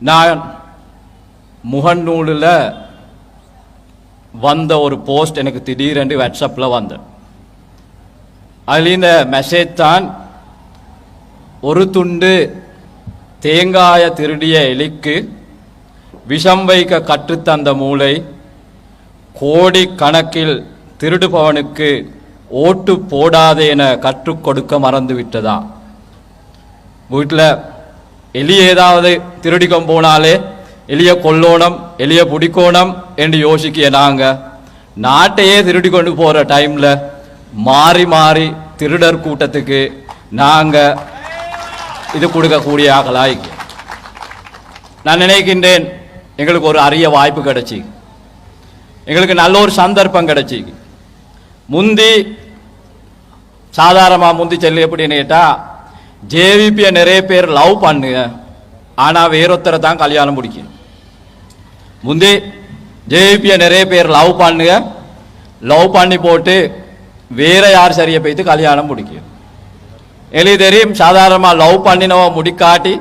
நான் முகநூலில் வந்த ஒரு போஸ்ட் எனக்கு திடீரென்று வாட்ஸ்அப்பில் வந்தேன் அதில் இந்த மெசேஜ் தான் ஒரு துண்டு தேங்காய திருடிய எலிக்கு விஷம் வைக்க கற்றுத்தந்த மூளை கோடி கணக்கில் திருடுபவனுக்கு ஓட்டு போடாதே என கற்றுக் கொடுக்க மறந்து விட்டதா வீட்டில் எலி ஏதாவது திருடிக்கம் போனாலே எலிய கொல்லோணம் எலிய பிடிக்கோணம் என்று யோசிக்கிய நாங்க நாட்டையே திருடி கொண்டு போற டைம்ல மாறி மாறி திருடர் கூட்டத்துக்கு நாங்க இது கொடுக்கக்கூடிய ஆகலாய் நான் நினைக்கின்றேன் எங்களுக்கு ஒரு அரிய வாய்ப்பு கிடைச்சி. எங்களுக்கு நல்ல ஒரு சந்தர்ப்பம் கிடைச்சி. முந்தி சாதாரணமாக முந்தி செல்லு எப்படின்னு கேட்டால் ஜேவிபியை நிறைய பேர் லவ் பண்ணுங்க. ஆனால் வேறொருத்தரை தான் கல்யாணம் பிடிக்கும் முந்தி ஜேவிபியை நிறைய பேர் லவ் பண்ணுங்க. லவ் பண்ணி போட்டு வேற யார் சரியை போய்த்து கல்யாணம் முடிக்கும் எலி தெரியும் சாதாரணமாக லவ் பண்ணினவ முடிக்காட்டி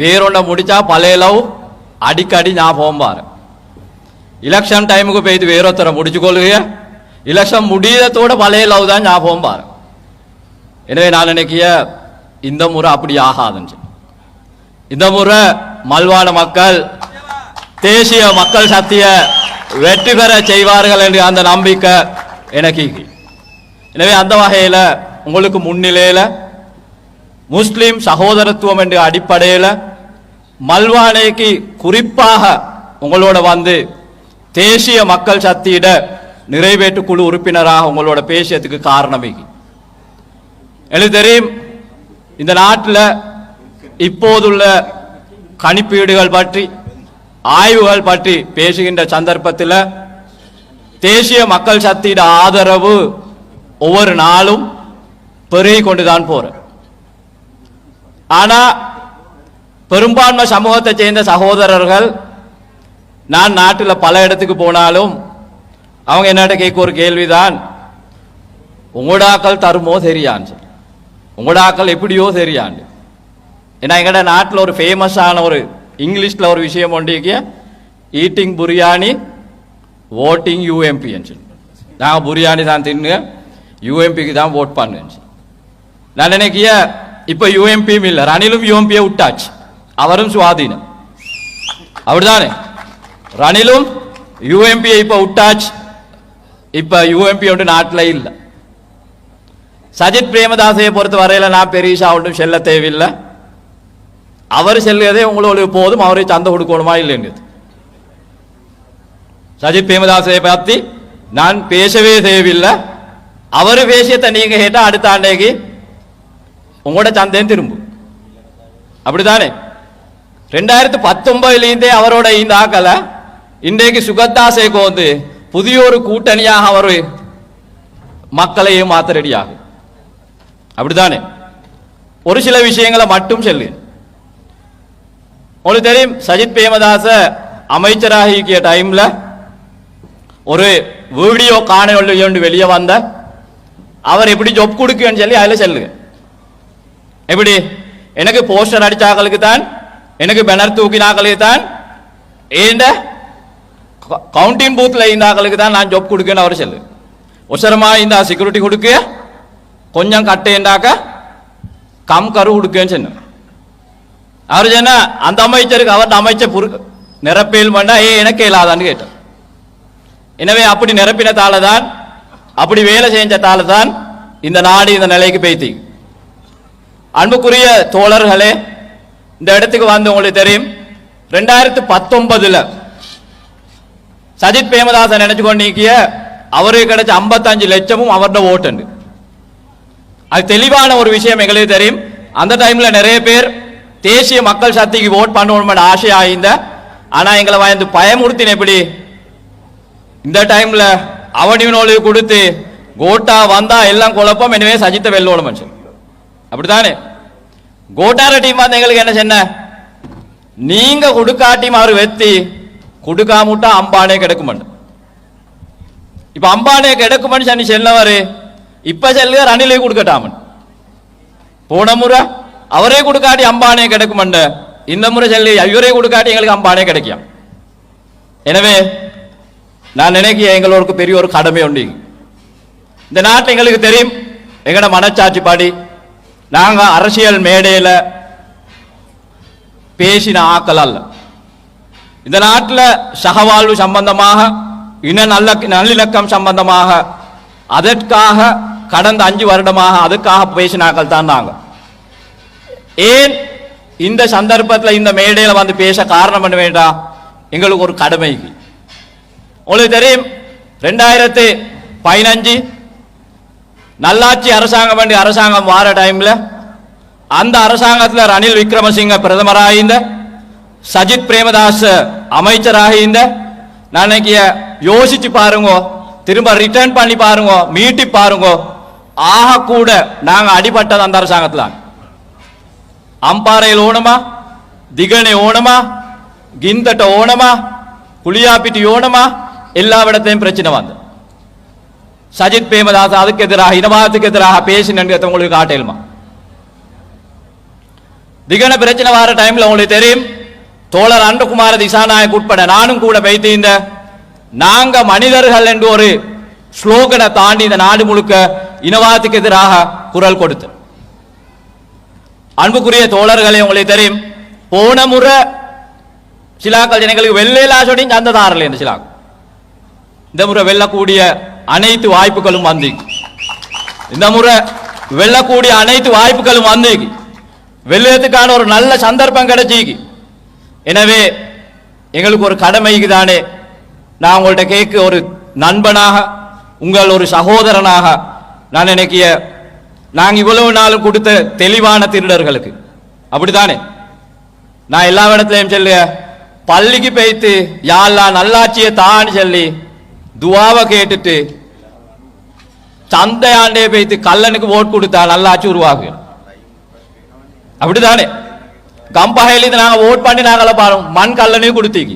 வேறொன்றை முடித்தா பழைய லவ் அடிக்கடி ஞாபகம் பாரு. இலெக்ஷன் டைமுக்கு போய்த்து வேறொருத்தரை முடிச்சு கொள்ளுங்க இலெக்ஷன் முடியதோட பழைய லவ் தான் ஞாபகம் பாரு. எனவே நான் நினைக்கிய இந்த முறை அப்படி ஆகாதுன்னு இந்த முறை மல்வான மக்கள் தேசிய மக்கள் சக்திய வெற்றி பெற செய்வார்கள் என்று அந்த நம்பிக்கை எனக்கு எனவே அந்த வகையில் உங்களுக்கு முன்னிலையில் முஸ்லீம் சகோதரத்துவம் என்ற அடிப்படையில் மல்வானைக்கு குறிப்பாக உங்களோட வந்து தேசிய மக்கள் சக்தியிட நிறைவேற்று குழு உறுப்பினராக உங்களோட பேசியதுக்கு காரணமே எனக்கு தெரியும் இந்த நாட்டில் இப்போதுள்ள கணிப்பீடுகள் பற்றி ஆய்வுகள் பற்றி பேசுகின்ற சந்தர்ப்பத்தில் தேசிய மக்கள் சக்தியிட ஆதரவு ஒவ்வொரு நாளும் பெருகி கொண்டுதான் போற. ஆனா பெரும்பான்மை சமூகத்தை சேர்ந்த சகோதரர்கள் நான் நாட்டில் பல இடத்துக்கு போனாலும் அவங்க என்னட்ட கேட்க ஒரு கேள்விதான் உங்களாக்கள் தருமோ தெரியான்னு சொல்லி. எப்படியோ தெரியாண்டு. ஏன்னா எங்கட நாட்டில் ஒரு ஃபேமஸான ஒரு இங்கிலீஷில் ஒரு விஷயம் ஒன்றிக்க ஈட்டிங் புரியாணி ஓட்டிங் யூஎம்பின்னு சொல்லி. நான் புரியாணி தான் தின்னு யூஎம்பிக்கு தான் ஓட் பண்ணுன்னு சொல்லி. நான் நினைக்கிய இப்போ யூஎம்பியும் இல்லை ரணிலும் யூஎம்பியை விட்டாச்சு. அவரும் சுவாதீனம். அப்படிதானே ரணிலும் யூஎம்பியை இப்போ விட்டாச்சு. இப்போ யூஎம்பி ஒன்று நாட்டில் இல்லை. சஜித் பிரேமதாசையை பொறுத்த வரையில் நான் பெரியசா ஒன்றும் செல்ல தேவையில்லை. அவர் செல்லதே உங்களோட போதும் அவரை சந்தை கொடுக்கணுமா இல்லைன்றது சஜித் பிரேமதாசையை பற்றி நான் பேசவே தேவையில்லை. அவர் பேசியத்தை நீங்கள் கேட்டால் அடுத்த ஆண்டைக்கு உங்களோட சந்தையும் திரும்பும். அப்படிதானே ரெண்டாயிரத்து பத்தொன்பதுலேருந்தே அவரோட இந்த ஆக்கலை இன்றைக்கு சுகத்தாசைக்கு வந்து புதிய ஒரு கூட்டணியாக அவர் மக்களையும் மாத்த ரெடியாகும் அப்படிதானே ஒரு சில விஷயங்களை மட்டும் சொல்லு. உங்களுக்கு தெரியும் சஜித் பிரேமதாச அமைச்சராக இருக்கிய டைம்ல ஒரு வீடியோ காணொளி வெளியே வந்த. அவர் எப்படி ஜொப் கொடுக்குன்னு சொல்லி அதில் சொல்லுங்க எப்படி? எனக்கு போஸ்டர் அடிச்சாக்களுக்கு தான் எனக்கு பேனர் தூக்கினாக்களுக்கு தான் ஏண்ட கவுண்டிங் பூத்தில் இருந்தாக்களுக்கு தான் நான் ஜொப் கொடுக்கன்னு அவர் சொல்லு. உசரமாக இந்த செக்யூரிட்டி கொடுக்க கொஞ்சம் கட்டேண்டாக்க கம் கரு கொடுக்கன்னு சொன்ன. அவர் சொன்ன அந்த அமைச்சருக்கு அவர் அமைச்சர் புரு நிரப்பியல் பண்ணா ஏ எனக்கு இல்லாதான்னு கேட்டார் எனவே அப்படி நிரப்பினதால தான் அப்படி வேலை செஞ்சதால தான் இந்த நாடு இந்த நிலைக்கு பேய்த்தி. அன்புக்குரிய தோழர்களே இந்த இடத்துக்கு வந்து உங்களுக்கு தெரியும் ரெண்டாயிரத்து பத்தொன்பதுல சஜித் பிரேமதாசன் நினைச்சு கொண்டிருக்கிய அவருக்கு கிடைச்ச ஐம்பத்தஞ்சு லட்சமும் அவரோட ஓட்டுண்டு. அது தெளிவான ஒரு விஷயம் எங்களுக்கு தெரியும். அந்த டைம்ல நிறைய பேர் தேசிய மக்கள் சக்திக்கு ஓட் பண்ணணும்னு ஆசை ஆயிருந்த ஆனா எங்களை வாய்ந்து பயமுறுத்தின எப்படி? இந்த டைம்ல அவனிவனோடு கொடுத்து கோட்டா வந்தா எல்லாம் குழப்பம். எனவே சஜித்த வெல்லோட மனுஷன். அப்படித்தானே? கோட்டார டீம் வந்து எங்களுக்கு என்ன சொன்ன? நீங்க கொடுக்காட்டி மாறு வெத்தி கொடுக்காமட்டா அம்பானே கிடைக்குமண்டு இப்ப அம்பானே கிடைக்குமன்னு சொல்லி செல்லவரு இப்ப செல்லுக ரணிலே கொடுக்கட்டாமன் போன முறை அவரே கொடுக்காட்டி அம்பானே கிடைக்குமண்ட இந்த முறை செல்லு இவரே கொடுக்காட்டி எங்களுக்கு அம்பானே கிடைக்கும் எனவே நான் நினைக்க எங்களோருக்கு பெரிய ஒரு கடமை உண்டு இந்த நாட்டில் எங்களுக்கு தெரியும் எங்கட மனச்சாட்சி பாடி நாங்க அரசியல் மேடையில பேசின ஆக்கள் அல்ல இந்த நாட்டில் சகவாழ்வு சம்பந்தமாக இன நல்ல நல்லிணக்கம் சம்பந்தமாக அதற்காக கடந்த அஞ்சு வருடமாக அதுக்காக பேசினாக்கள் தான் நாங்கள் ஏன் இந்த சந்தர்ப்பத்தில் இந்த மேடையில் வந்து பேச காரணம் பண்ண வேண்டாம் எங்களுக்கு ஒரு கடமைக்கு உங்களுக்கு தெரியும் ரெண்டாயிரத்தி பதினஞ்சு நல்லாட்சி அரசாங்கம் வேண்டிய அரசாங்கம் வார டைம்ல அந்த அரசாங்கத்தில் ரணில் விக்ரமசிங்க பிரதமராக இருந்த சஜித் பிரேமதாஸ் அமைச்சராக இருந்த நான் யோசிச்சு பாருங்க திரும்ப ரிட்டர்ன் பண்ணி பாருங்க மீட்டி பாருங்க ஆக கூட நாங்க அடிபட்டது அந்த அரசாங்கத்தில். அம்பாறையில் ஓணமா? திகனை ஓணமா? கிந்தட்ட ஓணமா? குளியாப்பிட்டி ஓணமா? எல்லா இடத்தையும் பிரச்சனை வந்து சஜித் பிரேமதாஸ் அதுக்கு எதிராக இனவாதத்துக்கு எதிராக பேசினது உங்களுக்கு காட்டலுமா? திகன பிரச்சனை வர டைம்ல உங்களுக்கு தெரியும். தோழர் அன்புகுமார திசாநாயக் உட்பட நானும் கூட வைத்து இந்த நாங்க மனிதர்கள் என்று ஒரு ஸ்லோகனை தாண்டி இந்த நாடு முழுக்க இனவாதத்துக்கு எதிராக குரல் கொடுத்து. அன்புக்குரிய தோழர்களை உங்களுக்கு தெரியும் போன முறை சிலாக்கள் ஜனங்களுக்கு வெள்ளையிலா சொல்லி சந்ததாரில் இந்த சிலாக்கள். இந்த முறை வெல்லக்கூடிய அனைத்து வாய்ப்புகளும் வந்து இந்த முறை வெல்லக்கூடிய அனைத்து வாய்ப்புகளும் வந்து வெள்ளத்துக்கான ஒரு நல்ல சந்தர்ப்பம் கிடைச்சிக்கு எனவே எங்களுக்கு ஒரு கடமைக்கு தானே நான் உங்கள்கிட்ட கேட்க ஒரு நண்பனாக உங்கள் ஒரு சகோதரனாக நான் நினைக்கிய நாங்கள் இவ்வளவு நாளும் கொடுத்த தெளிவான திருடர்களுக்கு அப்படித்தானே? நான் எல்லா இடத்துலையும் சொல்ல பள்ளிக்கு போய்த்து யாரெல்லாம் நல்லாட்சியை தான்னு சொல்லி துவாவை கேட்டுட்டு சந்தையாண்டே போய்த்து கல்லனுக்கு ஓட் கொடுத்தா நல்லாட்சி உருவாகும் அப்படிதானே கம்பகையில் நாங்கள் ஓட் பண்ணி நாங்களே பாருங்க மண் கல்லனையும் கொடுத்தீங்க.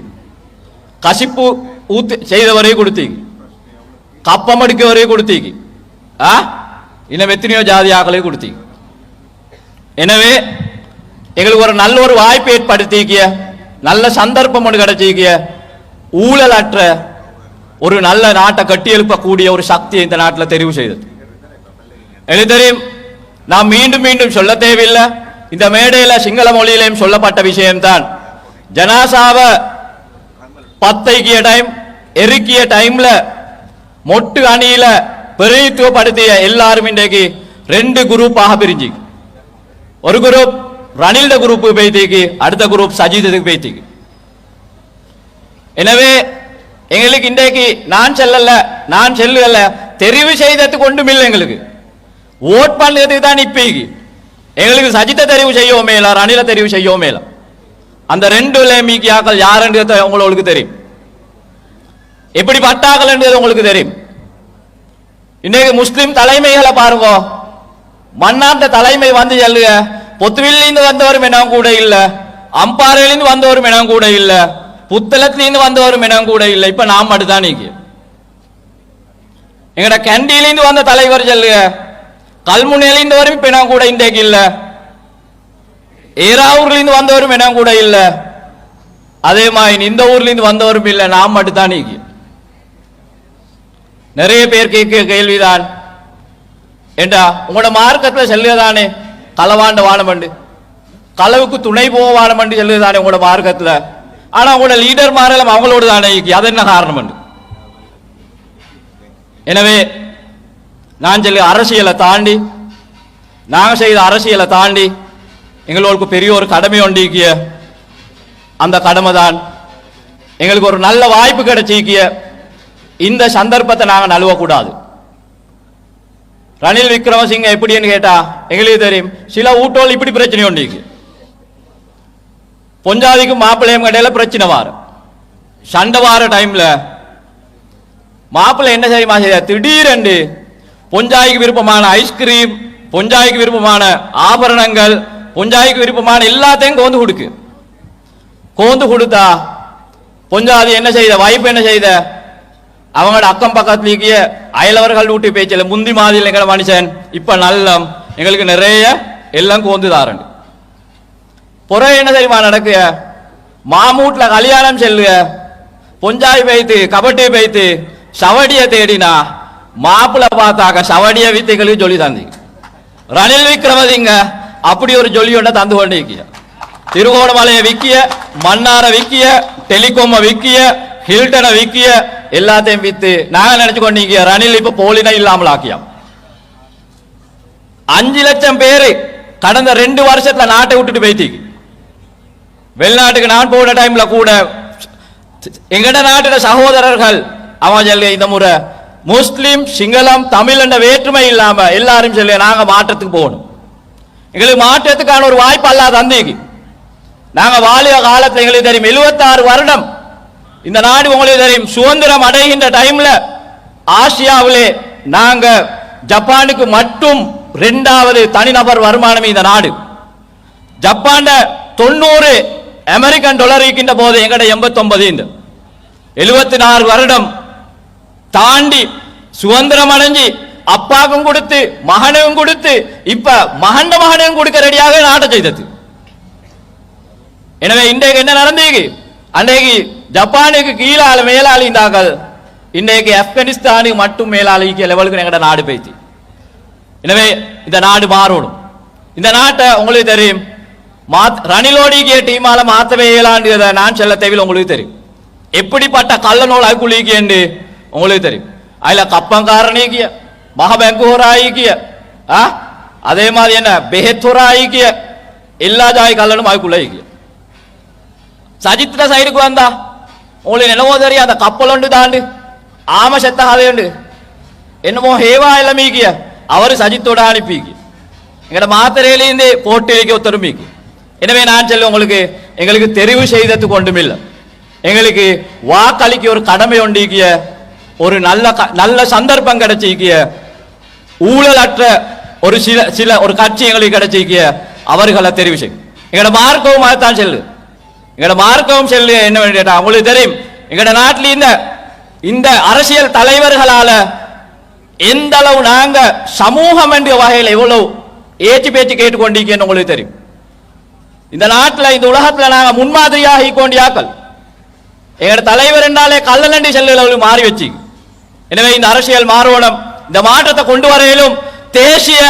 கசிப்பு ஊத்து செய்தவரையும் கொடுத்தீங்க. கப்பம் அடிக்கவரையும் கொடுத்தீங்க. ஆ? இன்னும் எத்தனையோ ஜாதி ஆக்களை கொடுத்தீங்க. எனவே எங்களுக்கு ஒரு நல்ல ஒரு வாய்ப்பு ஏற்படுத்திக்கிய நல்ல சந்தர்ப்பம் ஒன்று கிடைச்சிக்கிய ஊழலற்ற ஒரு நல்ல நாட்டை கட்டி எழுப்பக்கூடிய ஒரு சக்தியை இந்த நாட்டில் தெரிவு செய்தது. எனக்கு தெரியும் நான் மீண்டும் மீண்டும் சொல்ல தேவையில்லை. இந்த மேடையில் சிங்கள மொழியிலையும் சொல்லப்பட்ட விஷயம்தான். ஜனாசாவ பத்தைக்கிய டைம் எருக்கிய டைம்ல மொட்டு அணியில பிரதித்துவப்படுத்திய எல்லாரும் இன்றைக்கு ரெண்டு குரூப்பாக பிரிஞ்சு. ஒரு குரூப் ரணில்ட குரூப் பேத்திக்கு அடுத்த குரூப் சஜித்துக்கு பேத்திக்கு எனவே எங்களுக்கு இன்றைக்கு நான் செல்லல நான் செல்லல தெரிவு செய்ததுக்கு ஒன்றுமில்லை எங்களுக்கு. ஓட் பண்ணதுக்கு தான் இப்பீக்கு எங்களுக்கு சஜித்தை தெரிவு செய்யவும் மேல ரணில தெரிவு செய்யவும் மேல அந்த ரெண்டு மீக்கியாக்கள் யாருன்றது உங்களுக்கு தெரியும். எப்படி பட்டாக்கள்ன்றது உங்களுக்கு தெரியும். இன்னைக்கு முஸ்லிம் தலைமைகளை பாருங்க. மன்னாட்ட தலைமை வந்து சொல்லுங்க. பொத்துவிலிருந்து வந்தவரும் இனம் கூட இல்ல. அம்பாறையிலிருந்து வந்தவரும் இனம் கூட இல்ல. புத்தளத்திலிருந்து வந்தவரும் இனம் கூட இல்ல. இப்ப நாம் மட்டும்தான் நீங்க எங்கட கண்டியிலிருந்து வந்த தலைவர் சொல்லுங்க. கல்முனையிலிருந்து வரும் இப்ப இனம் கூட இன்றைக்கு இல்ல. ஏராவூர்லேருந்து வந்தவரும் இனம் கூட இல்ல. அதே மாதிரி இந்த ஊர்லேருந்து வந்தவரும் இல்லை. நாம் மட்டும்தான் நீங்க நிறைய பேர் கேட்க கேள்விதான். ஏண்டா? உங்களோட மார்க்கத்தில் செல்லுதானே களவாண்ட வானமண்டு. களவுக்கு துணை போக வானமண்டு செல்லுதானே உங்களோட மார்க்கத்தில்? ஆனால் உங்களோட லீடர் மாறலாம் அவங்களோட தானே அது என்ன காரணம் உண்டு? எனவே நான் சொல்லி அரசியலை தாண்டி நாங்கள் செய்த அரசியலை தாண்டி எங்களுக்கு பெரிய ஒரு கடமை ஒன்றிக்கிய அந்த கடமை தான் எங்களுக்கு ஒரு நல்ல வாய்ப்பு கிடைச்சிக்கிய இந்த சந்தர்ப்பத்தை நாங்கள் நழுவக்கூடாது. ரணில் விக்ரமசிங்க எப்படின்னு கேட்டா எங்களுக்கு தெரியும் சில ஊட்டோல் இப்படி பிரச்சனை உண்டு பொஞ்சாதிக்கும் மாப்பிள்ளையும் கடையில் பிரச்சனை வாரு. சண்டை வார டைம்ல மாப்பிள்ளை என்ன செய்யுமா செய்ய திடீரென்று பொஞ்சாய்க்கு விருப்பமான ஐஸ்கிரீம் பொஞ்சாய்க்கு விருப்பமான ஆபரணங்கள் பொஞ்சாய்க்கு விருப்பமான எல்லாத்தையும் கோந்து கொடுக்கு. கோந்து கொடுத்தா பொஞ்சாதி என்ன செய்த? வாய்ப்பு என்ன செய்த? அவங்களோட அக்கம் பக்கத்துலேயே அயலவர்கள் ஊட்டி பேச்சில் முந்தி மாதிரி எங்களை மனுஷன் இப்ப நல்லம் எங்களுக்கு நிறைய எல்லாம் கோந்து தாரண்டு. புற என்ன தெரியுமா நடக்குக மாமூட்ல கல்யாணம் செல்லுக. பொஞ்சாய் பைத்து கபட்டி பைத்து சவடிய தேடினா மாப்பிள்ள பார்த்தாக்க சவடிய வித்தைகளுக்கு சொல்லி தந்தீங்க. ரணில் விக்ரமதிங்க அப்படி ஒரு ஜொலி ஒன்றை தந்து கொண்டு இருக்கிய திருகோணமலையை விக்கிய மன்னார விக்கிய டெலிகாம விக்கிய ஹில்டனை விக்கிய எல்லாத்தையும் வித்து நாங்க நினைச்சு கொண்டீங்க ரணில் இப்ப போலினா இல்லாமல் ஆக்கியம். அஞ்சு லட்சம் பேரு கடந்த ரெண்டு வருஷத்துல நாட்டை விட்டுட்டு போயிட்டீங்க. வெளிநாட்டுக்கு நான் போன டைம்ல கூட எங்கட நாட்டில சகோதரர்கள் அவன் சொல்லி இந்த முறை முஸ்லீம் சிங்களம் தமிழ் என்ற வேற்றுமை இல்லாம எல்லாரும் சொல்லி நாங்க மாற்றத்துக்கு போகணும். எங்களுக்கு மாற்றத்துக்கான ஒரு வாய்ப்பு அல்லா தந்தீங்க. நாங்க வாலிய காலத்தில் எங்களுக்கு தெரியும் 76 வருடம் இந்த நாடு உங்களுக்கு தெரியும். சுதந்திரம் அடைகின்ற டைம்ல ஆசியாவிலே நாங்க ஜப்பானுக்கு மட்டும் ரெண்டாவது தனிநபர் வருமானம் இந்த நாடு. ஜப்பான்ல தொண்ணூறு அமெரிக்கன் டாலர் இருக்கின்ற போது எங்கட எண்பத்தொன்பது இந்த எழுபத்தி நாலு வருடம் தாண்டி சுதந்திரம் அடைஞ்சு அப்பாவுக்கும் கொடுத்து மகனுக்கும் கொடுத்து இப்ப மகண்ட மகனையும் கொடுக்க ரெடியாக நாட்டை செய்தது. எனவே இன்றைக்கு என்ன நடந்தீங்க அன்றைக்கு ஜப்பானுக்கு கீழால மேலாளிந்தார்கள் இன்றைக்கு ஆப்கானிஸ்தானுக்கு மட்டும் மேலாளிக்கு லெவலுக்கு எங்கட நாடு போயிடுச்சு. எனவே இந்த நாடு மாறணும். இந்த நாட்டை உங்களுக்கு தெரியும். மாத் ரணிலோடிக்கிய டீமால மாத்தவே இயலாண்டியதை நான் செல்ல தேவையில் உங்களுக்கு தெரியும். எப்படிப்பட்ட கள்ள நூல் அதுக்குள்ளிக்கு உங்களுக்கு தெரியும். அதுல கப்பங்காரணிக்கிய மக ஆ? அதே மாதிரி என்ன பெஹத்துராயிக்கிய எல்லா ஜாய் கல்லனும் அதுக்குள்ள சஜித்ர சைடுக்கு வந்தா உங்களுக்கு என்னவோ தெரியும் அந்த கப்பல் உண்டு தாண்டு ஆம செத்த கதை உண்டு என்னமோ ஹேவா இல்லை மீக்கிய அவர் சஜித்தோட அனுப்பிக்கு எங்கட மாத்திரையிலேருந்து போட்டு வைக்க ஒத்துருமிக்கு எனவே நான் சொல்ல உங்களுக்கு எங்களுக்கு தெரிவு செய்தது கொண்டுமில்லை எங்களுக்கு வாக்களிக்க ஒரு கடமை ஒண்டிக்கிய ஒரு நல்ல க- நல்ல சந்தர்ப்பம் கிடைச்சிக்கிய ஊழலற்ற ஒரு சில சில ஒரு கட்சி எங்களுக்கு கிடைச்சிக்கிய அவர்களை தெரிவு செய்யும் எங்களோட மார்க்கவும் அதுதான் செல்லு எங்களோட மார்க்கவும் செல்லு என்ன வேண்டியதா உங்களுக்கு தெரியும். எங்களோட நாட்டில் இந்த இந்த அரசியல் தலைவர்களால எந்த அளவு நாங்க சமூகம் என்ற வகையில் எவ்வளவு ஏச்சு பேச்சு கேட்டுக்கொண்டிருக்கேன்னு உங்களுக்கு தெரியும். இந்த நாட்டில் இந்த உலகத்தில் நாங்கள் முன்மாதிரியாக ஈக்கொண்டியாக்கள் எங்களோட தலைவர் என்றாலே கள்ளநண்டி செல்லுகள் மாறி வச்சு. எனவே இந்த அரசியல் மாறுவனம் இந்த மாற்றத்தை கொண்டு வரையிலும் தேசிய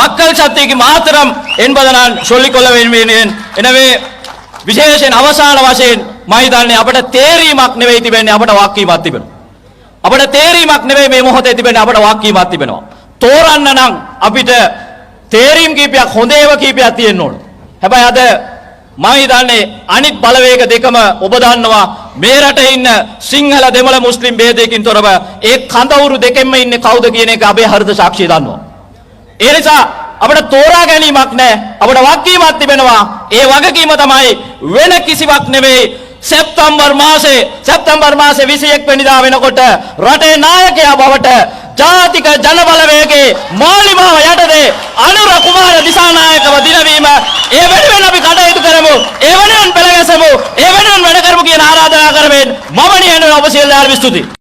மக்கள் சக்திக்கு மாத்திரம் என்பதை நான் சொல்லிக்கொள்ள வேண்டும் எனவே විශේෂයෙන් අවසාන වශයෙන් මම හිතන්නේ අපට තේරීමක් නෙවෙයි තිබෙන්නේ අපට වාක්‍යීමක් තිබෙනවා. අපට තේරීමක් නෙවෙයි මේ මොහොතේ තිබෙන්නේ අපට වාක්‍යීමක් තිබෙනවා. තෝරන්න නම් අපිට තේරීම් කීපයක් හොඳ ඒවා කීපයක් තියෙන්න ඕන. හැබැයි අද මම හිතන්නේ අනිත් බලවේග දෙකම ඔබ දන්නවා මේ රටේ ඉන්න සිංහල දෙමළ මුස්ලිම් ભેදයකින් තොරව ඒ කඳවුරු දෙකෙන්ම ඉන්නේ කවුද කියන එක අපේ හෘද සාක්ෂිය දන්නවා. ඒ නිසා අපිට තෝරා ගැනීමක් නැහැ. අපිට වගකීමක් තිබෙනවා. ඒ වගකීම තමයි වෙන කිසිවක් නෙවෙයි. සැප්තැම්බර් මාසේ සැප්තැම්බර් මාසේ 21 වෙනිදා වෙනකොට රටේ නායකයා බවට ජාතික ජනබලවේගයේ මාලිමාව යටතේ අනුර කුමාර දිසානායකව දිනවීම ඒ වෙනුවෙන් අපි කටයුතු කරමු. ඒ වෙනුවෙන් පෙළ ගැසමු. ඒ වෙනුවෙන් වැඩ කරමු කියන ආරාධනා කරමින් මම නියන ඔබ සියලු දාර්ම ස්තුතියි.